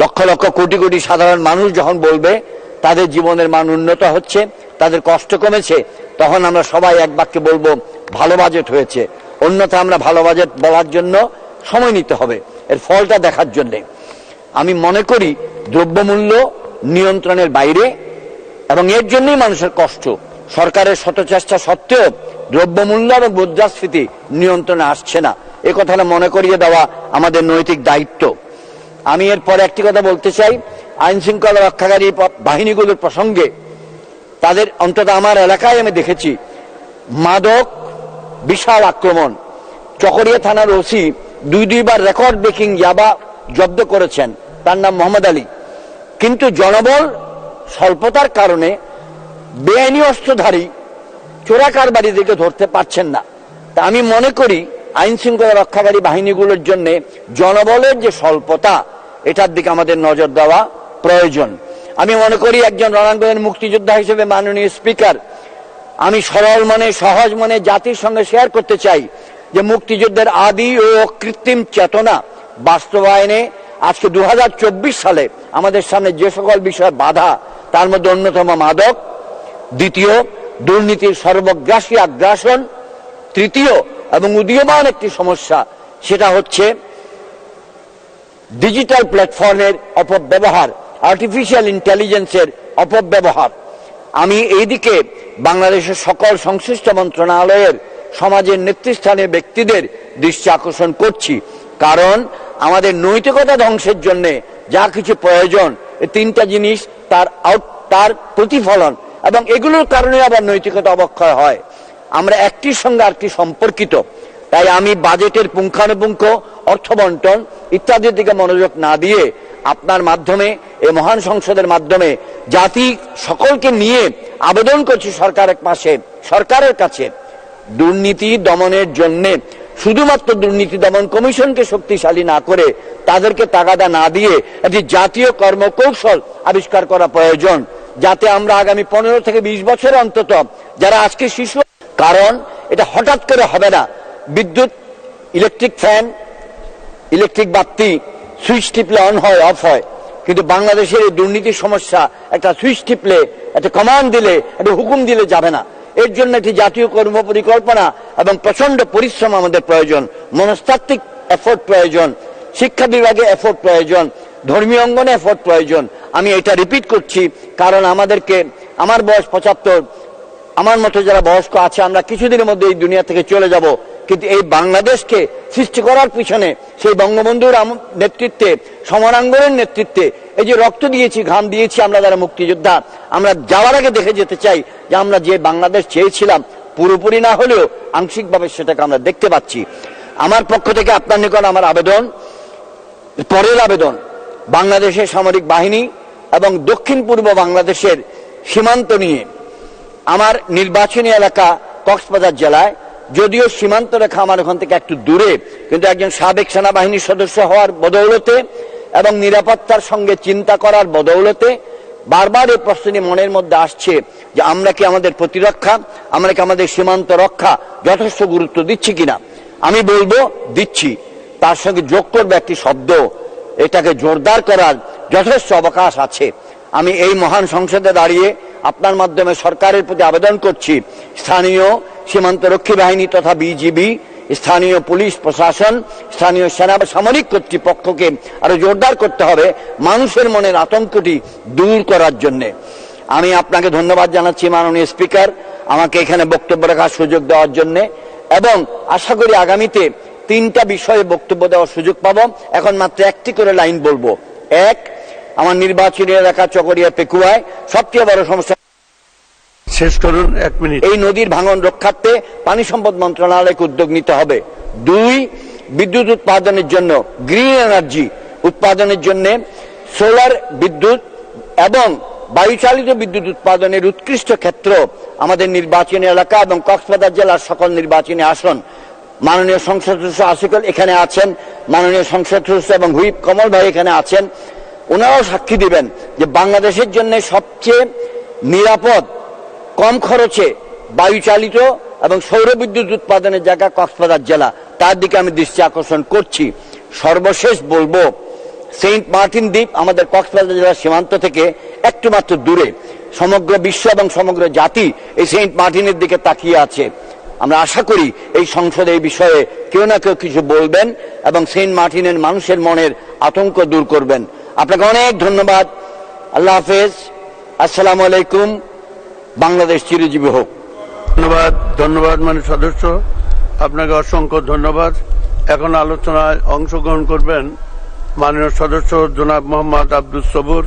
লক্ষ লক্ষ কোটি কোটি সাধারণ মানুষ যখন বলবে, তাদের জীবনের মান উন্নত হচ্ছে, তাদের কষ্ট কমেছে, তখন আমরা সবাই এক বাক্যে বলব, ভালো বাজেট হয়েছে। অন্যথা আমরা ভালো বাজেট বলার জন্য সময় নিতে হবে, এর ফলটা দেখার জন্যে। আমি মনে করি, দ্রব্যমূল্য নিয়ন্ত্রণের বাইরে, এবং এর জন্যই মানুষের কষ্ট। সরকারের শত চেষ্টা সত্ত্বেও দ্রব্যমূল্য এবং মুদ্রাস্ফীতি নিয়ন্ত্রণে আসছে না। এ কথাটা মনে করিয়ে দেওয়া আমাদের নৈতিক দায়িত্ব। আমি এরপরে একটি কথা বলতে চাই। আইন শৃঙ্খলা রক্ষাকারী বাহিনীগুলোর প্রসঙ্গে, তাদের অন্তত আমার এলাকায় আমি দেখেছি, মাদক, বিশাল আক্রমণ। চকরিয়া থানার ওসি দুই দুইবার রেকর্ড ব্রেকিং ইয়াবা জব্দ করেছেন, তার নাম মোহাম্মদ আলী। কিন্তু জনবল স্বল্পতার কারণে বেআইনি অস্ত্রধারী চোরাকার বাড়িদেরকে ধরতে পারছেন না। তা আমি মনে করি আইন শৃঙ্খলা রক্ষাকারী বাহিনীগুলোর জন্য জনবলের যে স্বল্পতা এটার দিকে আমাদের নজর দেওয়া প্রয়োজন। আমি মনে করি একজন রণাঙ্গনের মুক্তিযোদ্ধা হিসেবে মাননীয় স্পিকার, আমি সরল মনে, সহজ মনে জাতির সঙ্গে শেয়ার করতে চাই যে মুক্তিযুদ্ধের আদি ও কৃত্রিম চেতনা বাস্তবায়নে আজকে দু হাজার চব্বিশ সালে আমাদের সামনে যে সকল বিষয় বাধা, তার মধ্যে অন্যতম মাদক, দ্বিতীয় দুর্নীতির সর্বগ্রাসী আগ্রাসন, তৃতীয় এবং উদীয়মান একটি সমস্যা, সেটা হচ্ছে ডিজিটাল প্ল্যাটফর্মের অপব্যবহার আর্টিফিশিয়াল ইন্টেলিজেন্সের অপব্যবহার। আমি এইদিকে বাংলাদেশের সকল সংশ্লিষ্ট মন্ত্রণালয়ের, সমাজের নেতৃস্থানীয় ব্যক্তিদের দৃষ্টি আকর্ষণ করছি। কারণ আমাদের নৈতিকতা ধ্বংসের জন্য যা কিছু প্রয়োজন এই তিনটা জিনিস তার আউট, তার প্রতিফলন এবং এগুলোর কারণে আবার নৈতিকতা অবক্ষয় হয়। আমরা একটির সঙ্গে আরেকটি সম্পর্কিত। তাই আমি বাজেটের পুঙ্খানুপুঙ্খ, অর্থ বন্টন ইত্যাদির দিকে মনোযোগ না দিয়ে আপনার মাধ্যমে, এই মহান সংসদের মাধ্যমে জাতি সকলকে নিয়ে আবেদন করছি সরকারের পাশে সরকারের কাছে। দুর্নীতি দমনের জন্য শুধুমাত্র দুর্নীতি দমন কমিশনকে শক্তিশালী না করে তাদেরকে তাগাদা না দিয়ে একটি জাতীয় কর্মকৌশল আবিষ্কার করা প্রয়োজন, যাতে আমরা আগামী পনেরো থেকে বিশ বছর অন্তত যারা আজকে শিশু কারণ এটা হঠাৎ করে হবে না। বিদ্যুৎ ইলেকট্রিক ফ্যান ইলেকট্রিক বাতি সুইচ টিপলে অন হয় অফ হয়। কিন্তু বাংলাদেশের এই দুর্নীতির সমস্যা, একটা সুইচ টিপলে, একটা কমান্ড দিলে, একটা হুকুম দিলে যাবে না। এর জন্য একটি জাতীয় কর্ম পরিকল্পনা এবং প্রচণ্ড পরিশ্রম আমাদের প্রয়োজন, মনস্তাত্ত্বিক এফোর্ট প্রয়োজন, শিক্ষা বিভাগে এফোর্ট প্রয়োজন, ধর্মীয় অঙ্গনে এফোর্ট প্রয়োজন। আমি এটা রিপিট করছি, কারণ আমাদেরকে, আমার বয়স পঁচাত্তর, আমার মতো যারা বয়স্ক আছে, আমরা কিছুদিনের মধ্যে এই দুনিয়া থেকে চলে যাব। কিন্তু এই বাংলাদেশকে সৃষ্টি করার পিছনে সেই বঙ্গবন্ধুর নেতৃত্বে, সমরাঙ্গনের নেতৃত্বে এই যে রক্ত দিয়েছি, ঘাম দিয়েছি আমরা যারা মুক্তিযোদ্ধা, আমরা যাওয়ার আগে দেখে যেতে চাই যে আমরা যে বাংলাদেশ চেয়েছিলাম, পুরোপুরি না হলেও আংশিকভাবে সেটাকে আমরা দেখতে পাচ্ছি। আমার পক্ষ থেকে আপনার নিকট আমার আবেদন, পরের আবেদন, বাংলাদেশের সামরিক বাহিনী এবং দক্ষিণ পূর্ব বাংলাদেশের সীমান্ত নিয়ে। আমার নির্বাচনী এলাকা কক্সবাজার জেলায় যদিও সীমান্ত রেখা আমার ওখান থেকে একটু দূরে, কিন্তু একজন সাবেক সেনাবাহিনীর সদস্য হওয়ার বদৌলতে এবং নিরাপত্তার সঙ্গে চিন্তা করার বদৌলতে বারবার এই প্রশ্নটি মনের মধ্যে আসছে যে আমরা কি আমাদের প্রতিরক্ষা, আমরা কি আমাদের সীমান্ত রক্ষা যথেষ্ট গুরুত্ব দিচ্ছি কিনা। আমি বলব দিচ্ছি। তার সঙ্গে যোগ করবে একটি শব্দ। এটাকে জোরদার করার যথেষ্ট অবকাশ আছে। আমি এই মহান সংসদে দাঁড়িয়ে আপনার মাধ্যমে সরকারের প্রতি আবেদন করছি। স্থানীয় সীমান্তরক্ষী বাহিনী তথা বিজিবি, স্থানীয় পুলিশ প্রশাসন, স্থানীয় সেনা সামরিক কর্তৃপক্ষকে আরও জোরদার করতে হবে মানুষের মনের আতঙ্কটি দূর করার জন্য। আমি আপনাকে ধন্যবাদ জানাচ্ছি, মাননীয় স্পিকার, আমাকে এখানে বক্তব্য রাখার সুযোগ দেওয়ার জন্য এবং আশা করি আগামীতে তিনটা বিষয়ে বক্তব্য দেওয়ার সুযোগ পাবো। এখন মাত্র একটি করে লাইন বলব। এক আমার নির্বাচনী এলাকা চকরিয়া পেকুয়ায় সবচেয়ে বড় সমস্যা শেষ করুন এক মিনিট। এই নদীর ভাঙন রক্ষার্থে পানি সম্পদ মন্ত্রণালয়কে উদ্যোগ নিতে হবে। দুই বিদ্যুৎ উৎপাদনের জন্য গ্রিন এনার্জি উৎপাদনের জন্য সোলার বিদ্যুৎ এবং বায়ুচালিত বিদ্যুৎ উৎপাদনের উৎকৃষ্ট ক্ষেত্র আমাদের নির্বাচনী এলাকা এবং কক্সবাজার জেলার সকল নির্বাচনী আসন। মাননীয় সংসদ সদস্য আশিকুল এখানে আছেন মাননীয় সংসদ সদস্য এবং হুইপ কমল ভাই এখানে আছেন। ওনারাও সাক্ষী দিবেন যে বাংলাদেশের জন্য সবচেয়ে নিরাপদ, কম খরচে বায়ু চালিত এবং সৌর বিদ্যুৎ উৎপাদনের জায়গা কক্সবাজার জেলা। তার দিকে আমি দৃষ্টি আকর্ষণ করছি। সর্বশেষ বলব, সেন্ট মার্টিন দ্বীপ আমাদের কক্সবাজার জেলার সীমান্ত থেকে একটু মাত্র দূরে। সমগ্র বিশ্ব এবং সমগ্র জাতি এই সেন্ট মার্টিনের দিকে তাকিয়ে আছে। আমরা আশা করি এই সংসদে এই বিষয়ে কেউ না কেউ কিছু বলবেন এবং সেন্ট মার্টিনের মানুষের মনের আতঙ্ক দূর করবেন। আপনাকে অনেক ধন্যবাদ। আল্লাহ হাফেজ। আসসালাম আলাইকুম। বাংলাদেশ চিরজীবী হোক। ধন্যবাদ ধন্যবাদ মানে সদস্য। আপনাকে অসংখ্য ধন্যবাদ। এখন আলোচনায় অংশগ্রহণ করবেন মাননীয় সদস্য জনাব মোহাম্মদ আব্দুল সবুর।